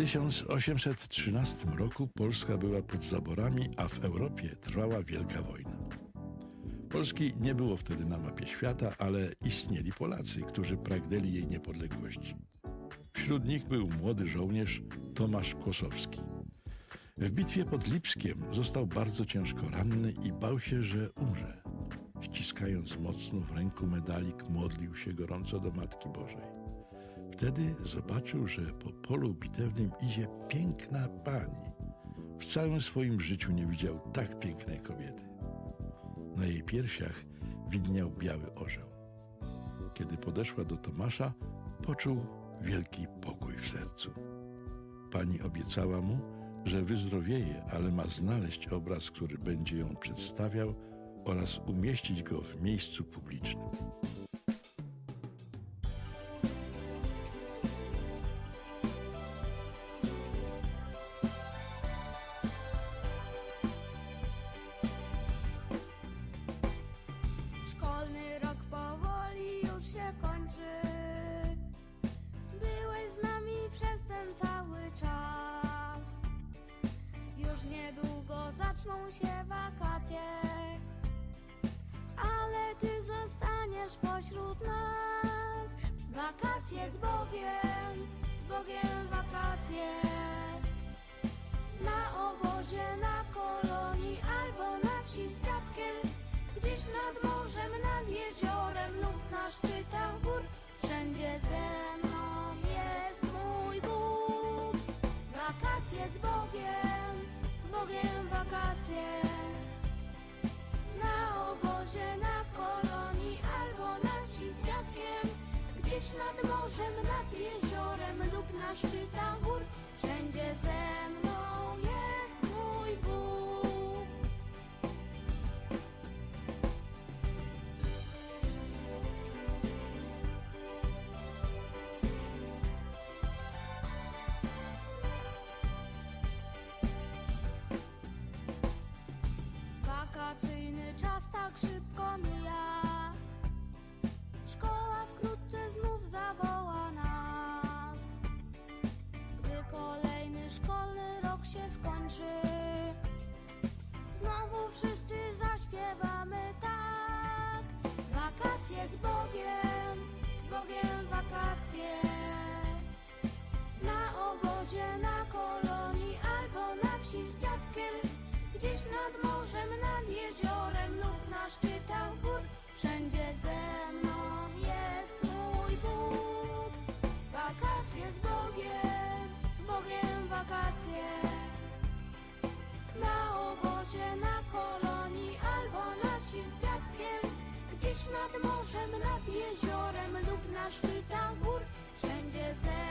W 1813 roku Polska była pod zaborami, a w Europie trwała Wielka Wojna. Polski nie było wtedy na mapie świata, ale istnieli Polacy, którzy pragnęli jej niepodległości. Wśród nich był młody żołnierz Tomasz Kłosowski. W bitwie pod Lipskiem został bardzo ciężko ranny i bał się, że umrze. Ściskając mocno w ręku medalik, modlił się gorąco do Matki Bożej. Wtedy zobaczył, że po polu bitewnym idzie piękna pani. W całym swoim życiu nie widział tak pięknej kobiety. Na jej piersiach widniał biały orzeł. Kiedy podeszła do Tomasza, poczuł wielki pokój w sercu. Pani obiecała mu, że wyzdrowieje, ale ma znaleźć obraz, który będzie ją przedstawiał oraz umieścić go w miejscu publicznym. Się kończy. Byłeś z nami przez ten cały czas. Już niedługo zaczną się wakacje, ale ty zostaniesz pośród nas. Wakacje z Bogiem, z Bogiem wakacje. Na obozie, na kolonii albo na wsi z dziadkiem Gdzieś nad morzem, nad jeziorem lub na szczytach gór Wszędzie ze mną jest mój Bóg. Wakacje z Bogiem, z Bogiem wakacje. Na obozie, na kolonii albo na wsi z dziadkiem. Gdzieś nad morzem, nad jeziorem lub na szczytach gór. Wszędzie ze skończy Znowu wszyscy zaśpiewamy tak. Wakacje z Bogiem, z Bogiem wakacje. Na obozie, na kolonii albo na wsi z dziadkiem. Gdzieś nad morzem, nad jeziorem lub na szczytach obozie, na kolonii albo na wsi z dziadkiem. Gdzieś nad morzem, nad jeziorem lub na szczytach gór. Wszędzie ze